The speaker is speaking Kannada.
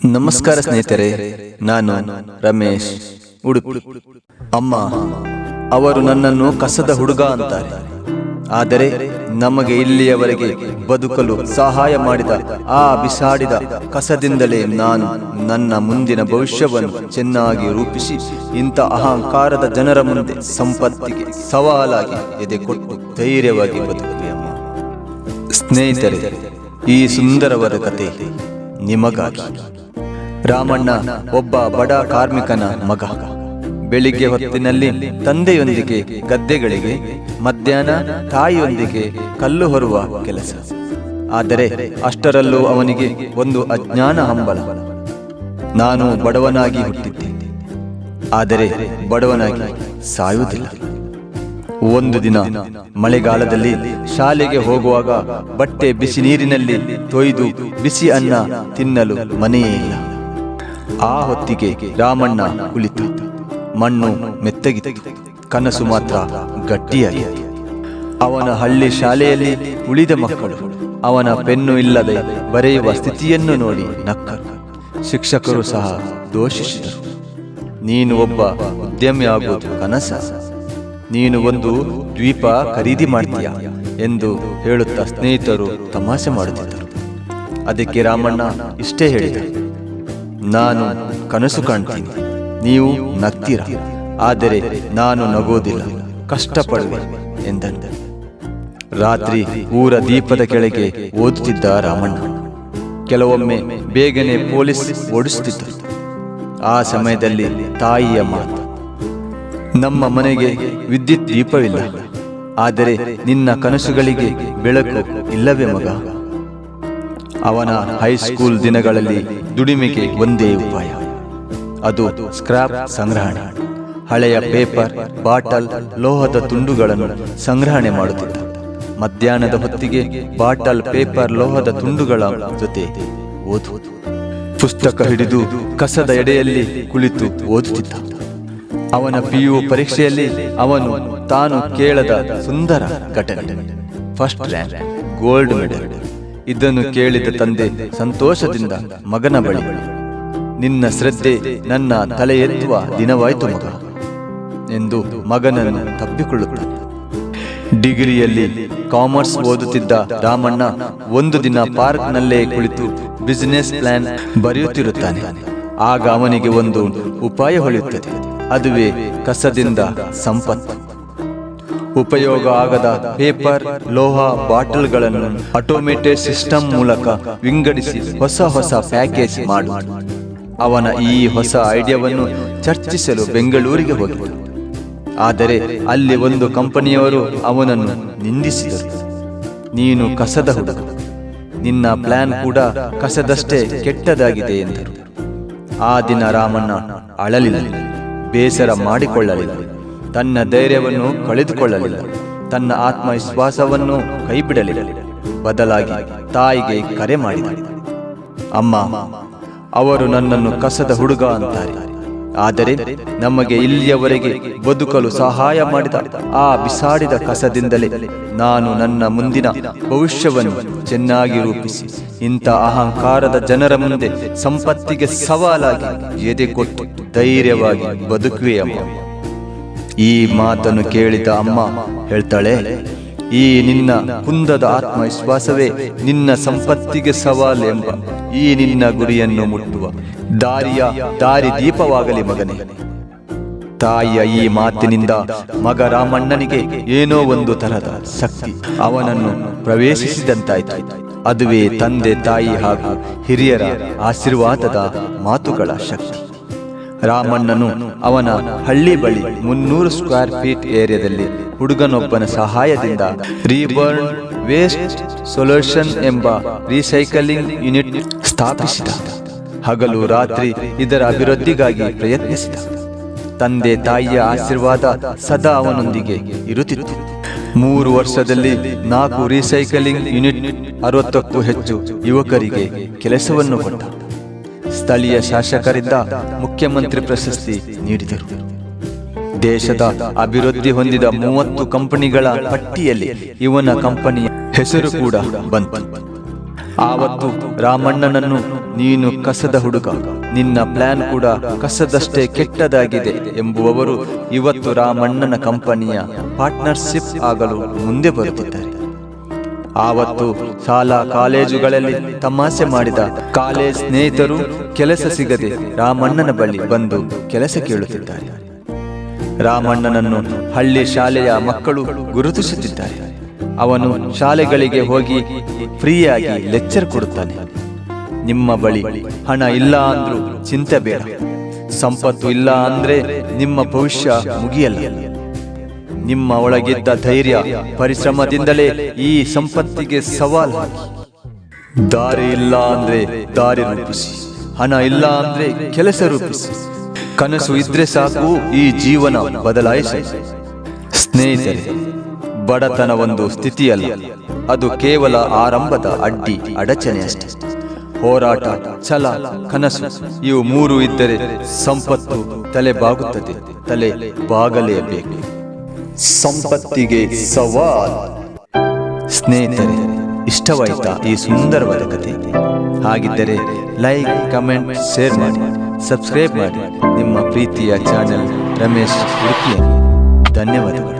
ನಮಸ್ಕಾರ ಸ್ನೇಹಿತರೆ, ನಾನು ರಮೇಶ್ ಉಡುಪಿ. ಅಮ್ಮ, ಅವರು ನನ್ನನ್ನು ಕಸದ ಹುಡುಗ ಅಂತಾರೆ. ಆದರೆ ನಮಗೆ ಇಲ್ಲಿಯವರೆಗೆ ಬದುಕಲು ಸಹಾಯ ಮಾಡಿದ ಆ ಬಿಸಾಡಿದ ಕಸದಿಂದಲೇ ನಾನು ನನ್ನ ಮುಂದಿನ ಭವಿಷ್ಯವನ್ನು ಚೆನ್ನಾಗಿ ರೂಪಿಸಿ ಇಂಥ ಅಹಂಕಾರದ ಜನರ ಮುಂದೆ ಸಂಪತ್ತಿಗೆ ಸವಾಲಾಗಿ ಎದೆ ಕೊಟ್ಟು ಧೈರ್ಯವಾಗಿ ಬದುಕಿದೆ ಅಮ್ಮ. ಸ್ನೇಹಿತರೆ, ಈ ಸುಂದರವಾದ ಕತೆ ನಿಮಗಾಗಿ. ರಾಮಣ್ಣ ಒಬ್ಬ ಬಡ ಕಾರ್ಮಿಕನ ಮಗ. ಬೆಳಿಗ್ಗೆ ಹೊತ್ತಿನಲ್ಲಿ ತಂದೆಯೊಂದಿಗೆ ಗದ್ದೆಗಳಿಗೆ, ಮಧ್ಯಾಹ್ನ ತಾಯಿಯೊಂದಿಗೆ ಕಲ್ಲು ಹೊರುವ ಕೆಲಸ. ಆದರೆ ಅಷ್ಟರಲ್ಲೂ ಅವನಿಗೆ ಒಂದು ಅಜ್ಞಾನ ಹಂಬಲ. ನಾನು ಬಡವನಾಗಿ ಹುಟ್ಟಿದ್ದೇನೆ. ಆದರೆ ಬಡವನಾಗಿ ಸಾಯುವುದಿಲ್ಲ. ಒಂದು ದಿನ ಮಳೆಗಾಲದಲ್ಲಿ ಶಾಲೆಗೆ ಹೋಗುವಾಗ ಬಟ್ಟೆ ಬಿಸಿ ನೀರಿನಲ್ಲಿ ತೊಯ್ದು ಬಿಸಿ ಅನ್ನ ತಿನ್ನಲು ಮನೆಯೇ ಇಲ್ಲ. ಆ ಹೊತ್ತಿಗೆ ರಾಮಣ್ಣ ಕುಳಿತು. ಮಣ್ಣು ಮೆತ್ತಗಿತ್ತು. ಕನಸು ಮಾತ್ರ ಗಟ್ಟಿಯಾಗಿತ್ತು ಅವನ ಹಳ್ಳಿ ಶಾಲೆಯಲ್ಲಿ ಉಳಿದ ಮಕ್ಕಳು, ಅವನ ಪೆನ್ನು ಇಲ್ಲದೆ ಬರೆಯುವ ಸ್ಥಿತಿಯನ್ನು ನೋಡಿ ನಕ್ಕರು. ಶಿಕ್ಷಕರು ಸಹ ದೋಷಿಸಿದರು. ನೀನು ಒಬ್ಬ ಉದ್ಯಮಿ ಆಗುವುದು ಕನಸ. ನೀನು ಒಂದು ದ್ವೀಪ ಖರೀದಿ ಮಾಡ್ತೀಯ ಎಂದು ಹೇಳುತ್ತಾ ಸ್ನೇಹಿತರು ತಮಾಷೆ ಮಾಡುತ್ತಿದ್ದರು. ಅದಕ್ಕೆ ರಾಮಣ್ಣ ಇಷ್ಟೇ ಹೇಳಿದ ನಾನು ಕನಸು ಕಾಣ್ತೀನಿ. ನೀವು ನಗ್ತೀರ? ಆದರೆ ನಾನು ನಗೋದಿಲ್ಲ. ಕಷ್ಟಪಡುವೆ ಎಂದಂತ ರಾತ್ರಿ ಊರ ದೀಪದ ಕೆಳಗೆ ಓದುತ್ತಿದ್ದ ರಾಮಣ್ಣ. ಕೆಲವೊಮ್ಮೆ ಬೇಗನೆ ಪೊಲೀಸ್ ಓಡಿಸುತ್ತಿದ್ದರು ಆ ಸಮಯದಲ್ಲಿ ತಾಯಿಯ ಮಾತು. ನಮ್ಮ ಮನೆಗೆ ವಿದ್ಯುತ್ ದೀಪವಿಲ್ಲ. ಆದರೆ ನಿನ್ನ ಕನಸುಗಳಿಗೆ ಬೆಳಕು ಇಲ್ಲವೇ ಮಗ? ಅವನ ಹೈಸ್ಕೂಲ್ ದಿನಗಳಲ್ಲಿ ದುಡಿಮೆಗೆ ಒಂದೇ ಉಪಾಯ. ಅದು ಸ್ಕ್ರಾಪ್ ಸಂಗ್ರಹಣೆ. ಹಳೆಯ ಪೇಪರ್, ಬಾಟಲ್, ಲೋಹದ ತುಂಡುಗಳನ್ನು ಸಂಗ್ರಹಣೆ ಮಾಡುತ್ತಿದ್ದ ಮಧ್ಯಾಹ್ನದ ಹೊತ್ತಿಗೆ ಬಾಟಲ್, ಪೇಪರ್, ಲೋಹದ ತುಂಡುಗಳ ಜೊತೆ ಓದು. ಪುಸ್ತಕ ಹಿಡಿದು ಕಸದ ಎಡೆಯಲ್ಲಿ ಕುಳಿತು ಓದುತ್ತಿದ್ದ. ಅವನ ಪಿಯು ಪರೀಕ್ಷೆಯಲ್ಲಿ ಅವನು ತಾನು ಕೇಳದ ಸುಂದರ ಘಟನೆ. First rank, gold medal. ಇದನ್ನು ಕೇಳಿದ ತಂದೆ ಸಂತೋಷದಿಂದ, ಮಗನ ಬಳಿ, ನಿನ್ನ ಶ್ರದ್ಧೆ ನನ್ನ ತಲೆ ಎತ್ತುವ ದಿನವಾಯಿತು ಮಗ ಎಂದು ಮಗನನ್ನು ತಪ್ಪಿಕೊಳ್ಳುತ್ತಾನೆ. ಡಿಗ್ರಿಯಲ್ಲಿ ಕಾಮರ್ಸ್ ಓದುತ್ತಿದ್ದ ರಾಮಣ್ಣ ಒಂದು ದಿನ ಪಾರ್ಕ್ನಲ್ಲೇ ಕುಳಿತು ಬಿಸಿನೆಸ್ ಪ್ಲಾನ್ ಬರೆಯುತ್ತಿರುತ್ತಾನೆ. ಆಗ ಅವನಿಗೆ ಒಂದು ಉಪಾಯ ಹೊಳೆಯುತ್ತದೆ. ಅದುವೇ ಕಸದಿಂದ ಸಂಪತ್ತು. ಉಪಯೋಗ ಆಗದ ಪೇಪರ್ ಲೋಹ, ಬಾಟಲ್ಗಳನ್ನು ಆಟೋಮೇಟೆಡ್ ಸಿಸ್ಟಮ್ ಮೂಲಕ ವಿಂಗಡಿಸಿ ಹೊಸ ಹೊಸ ಪ್ಯಾಕೇಜ್ ಮಾಡು. ಅವನ ಈ ಹೊಸ ಐಡಿಯಾವನ್ನು ಚರ್ಚಿಸಲು ಬೆಂಗಳೂರಿಗೆ ಹೋದರು ಆದರೆ ಅಲ್ಲಿ ಒಂದು ಕಂಪನಿಯವರು ಅವನನ್ನು ನಿಂದಿಸಿದರು. ನೀನು ಕಸದ ಹುಡುಗ. ನಿನ್ನ ಪ್ಲಾನ್ ಕೂಡ ಕಸದಷ್ಟೇ ಕೆಟ್ಟದಾಗಿದೆ ಎಂದರು. ಆ ದಿನ ರಾಮಣ್ಣ ಅಳಲಿಲ್ಲ. ಬೇಸರ ಮಾಡಿಕೊಳ್ಳಲಿಲ್ಲ. ತನ್ನ ಧೈರ್ಯವನ್ನು ಕಳೆದುಕೊಳ್ಳಲಿಲ್ಲ. ತನ್ನ ಆತ್ಮವಿಶ್ವಾಸವನ್ನು ಕೈಬಿಡಲಿಲ್ಲ. ಬದಲಾಗಿ ತಾಯಿಗೆ ಕರೆ ಮಾಡಿದ. ಅಮ್ಮ, ಅವರು ನನ್ನನ್ನು ಕಸದ ಹುಡುಗ ಅಂತಾರೆ. ಆದರೆ ನಮಗೆ ಇಲ್ಲಿಯವರೆಗೆ ಬದುಕಲು ಸಹಾಯ ಮಾಡಿದ ಆ ಬಿಸಾಡಿದ ಕಸದಿಂದಲೇ ನಾನು ನನ್ನ ಮುಂದಿನ ಭವಿಷ್ಯವನ್ನು ಚೆನ್ನಾಗಿ ರೂಪಿಸಿ. ಇಂಥ ಅಹಂಕಾರದ ಜನರ ಮುಂದೆ ಸಂಪತ್ತಿಗೆ ಸವಾಲಾಗಿ ಎದೆ ಕೊಟ್ಟು ಧೈರ್ಯವಾಗಿ ಬದುಕುವೆಯಮ್ಮ. ಈ ಮಾತನ್ನು ಕೇಳಿದ ಅಮ್ಮ ಹೇಳ್ತಾಳೆ, ಈ ನಿನ್ನ ಕುಂದದ ಆತ್ಮವಿಶ್ವಾಸವೇ ನಿನ್ನ ಸಂಪತ್ತಿಗೆ ಸವಾಲ್ ಎಂಬ ಈ ನಿನ್ನ ಗುರಿಯನ್ನು ಮುಟ್ಟುವ ದಾರಿಯ ದಾರಿ ದೀಪವಾಗಲಿ ಮಗನೇ. ತಾಯಿಯ ಈ ಮಾತಿನಿಂದ ಮಗ ರಾಮಣ್ಣನಿಗೆ ಏನೋ ಒಂದು ತರಹದ ಶಕ್ತಿ ಅವನನ್ನು ಪ್ರವೇಶಿಸಿದಂತಾಯ್ತು. ಅದುವೇ ತಂದೆ ತಾಯಿ ಹಾಗೂ ಹಿರಿಯರ ಆಶೀರ್ವಾದದ ಮಾತುಗಳ ಶಕ್ತಿ. ರಾಮಣ್ಣನು ಅವನ ಹಳ್ಳಿ ಬಳಿ ಮುನ್ನೂರು ಸ್ಕ್ವೇರ್ ಫೀಟ್ ಏರಿಯಾದಲ್ಲಿ ಹುಡುಗನೊಬ್ಬನ ಸಹಾಯದಿಂದ ರೀಬರ್ನ್ ವೇಸ್ಟ್ ಸೊಲ್ಯೂಷನ್ ಎಂಬ ರೀಸೈಕಲಿಂಗ್ ಯೂನಿಟ್ ಸ್ಥಾಪಿಸಿದ. ಹಗಲು ರಾತ್ರಿ ಇದರ ಅಭಿವೃದ್ಧಿಗಾಗಿ ಪ್ರಯತ್ನಿಸಿದ. ತಂದೆ ತಾಯಿಯ ಆಶೀರ್ವಾದ ಸದಾ ಅವನೊಂದಿಗೆ ಇರುತ್ತಿತ್ತು. ಮೂರು ವರ್ಷದಲ್ಲಿ ನಾಲ್ಕು ರೀಸೈಕಲಿಂಗ್ ಯೂನಿಟ್ ಅರವತ್ತಕ್ಕೂ ಹೆಚ್ಚು ಯುವಕರಿಗೆ ಕೆಲಸವನ್ನು ಕೊಟ್ಟ. ಸ್ಥಳೀಯ ಶಾಸಕರಿಂದ ಮುಖ್ಯಮಂತ್ರಿ ಪ್ರಶಸ್ತಿ ನೀಡಿದರು. ದೇಶದ ಅಭಿವೃದ್ಧಿ ಹೊಂದಿದ ಮೂವತ್ತು ಕಂಪನಿಗಳ ಪಟ್ಟಿಯಲ್ಲಿ ಇವನ ಕಂಪನಿಯ ಹೆಸರು ಕೂಡ ಬಂತು. ಆವತ್ತು ರಾಮಣ್ಣನನ್ನು ನೀನು ಕಸದ ಹುಡುಗ, ನಿನ್ನ ಪ್ಲಾನ್ ಕೂಡ ಕಸದಷ್ಟೇ ಕೆಟ್ಟದಾಗಿದೆ ಎಂಬುವವರು ಇವತ್ತು ರಾಮಣ್ಣನ ಕಂಪನಿಯ ಪಾರ್ಟ್ನರ್ಶಿಪ್ ಆಗಲು ಮುಂದೆ ಬರುತ್ತಿದ್ದಾರೆ. ಆವತ್ತು ಶಾಲಾ ಕಾಲೇಜುಗಳಲ್ಲಿ ತಮಾಷೆ ಮಾಡಿದ ಕಾಲೇಜ್ ಸ್ನೇಹಿತರು ಕೆಲಸ ಸಿಗದೆ ರಾಮಣ್ಣನ ಬಳಿ ಬಂದು ಕೆಲಸ ಕೇಳುತ್ತಿದ್ದಾರೆ. ರಾಮಣ್ಣನನ್ನು ಹಳ್ಳಿ ಶಾಲೆಯ ಮಕ್ಕಳು ಗುರುತಿಸುತ್ತಿದ್ದಾರೆ. ಅವನು ಶಾಲೆಗಳಿಗೆ ಹೋಗಿ ಫ್ರೀಯಾಗಿ ಲೆಕ್ಚರ್ ಕೊಡುತ್ತಾನೆ. ನಿಮ್ಮ ಬಳಿ ಹಣ ಇಲ್ಲ ಅಂದ್ರೂ ಚಿಂತೆ ಬೇಡ. ಸಂಪತ್ತು ಇಲ್ಲ ಅಂದ್ರೆ ನಿಮ್ಮ ಭವಿಷ್ಯ ಮುಗಿಯಲ್ಲ. ನಿಮ್ಮ ಒಳಗಿದ್ದ ಧೈರ್ಯ ಪರಿಶ್ರಮದಿಂದಲೇ ಈ ಸಂಪತ್ತಿಗೆ ಸವಾಲ್ ಹಾಕಿ ದಾರಿ ಇಲ್ಲ ಅಂದ್ರೆ ದಾರಿ ರೂಪಿಸಿ, ಹಣ ಇಲ್ಲ ಅಂದ್ರೆ ಕೆಲಸ ರೂಪಿಸಿ. ಕನಸು ಇದ್ರೆ ಸಾಕು, ಈ ಜೀವನ ಬದಲಾಯಿಸಿ. ಸ್ನೇಹಿತರೆ ಬಡತನ ಒಂದು ಸ್ಥಿತಿಯಲ್ಲ, ಅದು ಕೇವಲ ಆರಂಭದ ಅಡ್ಡಿ, ಅಡಚಣೆ ಅಷ್ಟೇ. ಹೋರಾಟ, ಛಲ, ಕನಸು, ಇವು ಮೂರು ಇದ್ದರೆ ಸಂಪತ್ತು ತಲೆ ಬಾಗುತ್ತದೆ, ತಲೆ ಬಾಗಲೇಬೇಕು. ಸಂಪತ್ತಿಗೆ ಸವಾಲ್. ಸ್ನೇಹಿತರೆ, ಇಷ್ಟವಾಯಿತ ಈ ಸುಂದರವಾದ ಕಥೆ? ಹಾಗಿದ್ದರೆ ಲೈಕ್ ಕಮೆಂಟ್ ಶೇರ್ ಮಾಡಿ. ಸಬ್ಸ್ಕ್ರೈಬ್ ಮಾಡಿ. ನಿಮ್ಮ ಪ್ರೀತಿಯ ಚಾನೆಲ್ ರಮೇಶ್ ಉಡುಪಿಯ ಧನ್ಯವಾದಗಳು.